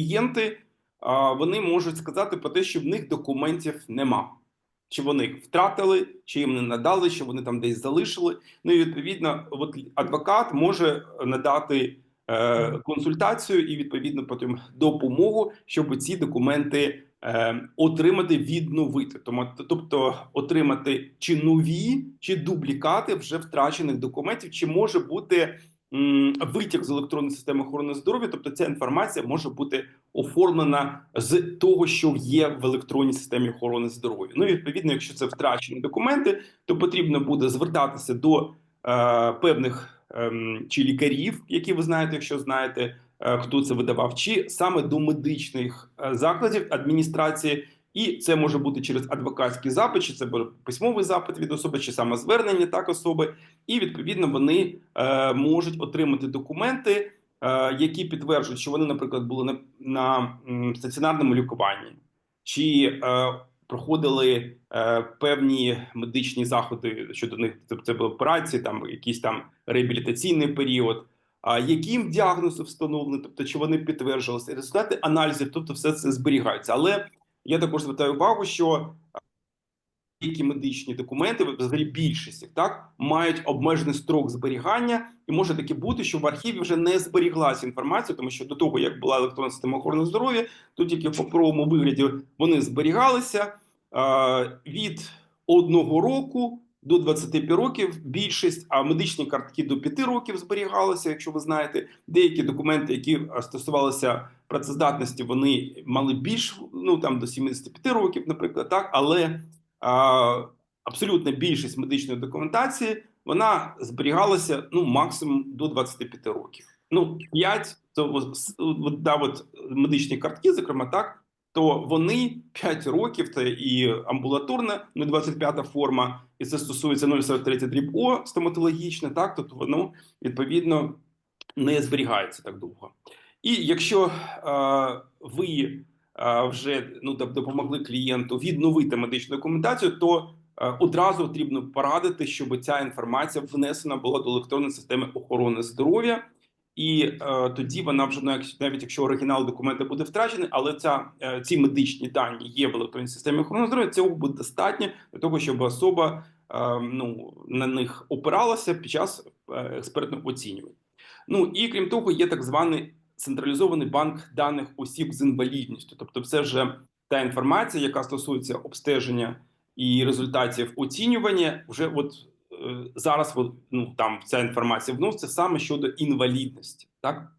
клієнти вони можуть сказати про те, що в них документів нема. Чи вони їх втратили, чи їм не надали, чи вони там десь залишили. Ну і відповідно, от адвокат може надати е, консультацію і відповідно потім допомогу, щоб ці документи е, отримати, відновити. Тому тобто отримати чи нові, чи дублікати вже втрачених документів, чи може бути витяг з електронної системи охорони здоров'я. Тобто, ця інформація може бути оформлена з того, що є в електронній системі охорони здоров'я. Ну і відповідно, якщо це втрачені документи, то потрібно буде звертатися до е, певних ем, чи лікарів, які ви знаєте, якщо знаєте, е, хто це видавав, чи саме до медичних е, закладів адміністрації. І це може бути через адвокатський запит, чи це письмовий запит від особи, чи саме звернення так особи, і відповідно вони е, можуть отримати документи, е, які підтверджують, що вони, наприклад, були на, на м, стаціонарному лікуванні, чи е, проходили е, певні медичні заходи щодо них. Тобто це були операції, там якийсь там реабілітаційний період. А яким діагноз встановлений, тобто чи вони підтверджувалися, результати аналізів, тобто все це зберігається. Але я також звертаю увагу, що які медичні документи, взагалі більшість так мають обмежений строк зберігання, і може таки бути, що в архіві вже не зберіглася інформація, тому що до того як була електронна система охорони здоров'я, то тільки в паперовому вигляді вони зберігалися е, від одного року. До 25 років більшість, а медичні картки до 5 років зберігалися. Якщо ви знаєте, деякі документи, які е, стосувалися працездатності, вони мали більш ну там до 75 років, наприклад, так але а, абсолютна більшість медичної документації вона зберігалася ну максимум до 25 років. Ну 5 то да, от медичні картки, зокрема так. То вони 5 років, це і амбулаторна, ну 25-та форма, і це стосується 043 дріб О стоматологічне, так тобто воно відповідно не зберігається так довго. І якщо е, ви е, вже ну допомогли клієнту відновити медичну документацію, то е, одразу потрібно порадити, щоб ця інформація внесена була до електронної системи охорони здоров'я. І е, тоді вона вже ну, навіть якщо оригінал документа буде втрачений, але ця е, ці медичні дані є в електронній системі охорони здоров'я. Цього буде достатньо для того, щоб особа е, ну на них опиралася під час експертного оцінювання. Ну і крім того, є так званий централізований банк даних осіб з інвалідністю. Тобто, це вже та інформація, яка стосується обстеження і результатів оцінювання. Вже от е, зараз от, ну там ця інформація вноситься саме щодо інвалідності, так.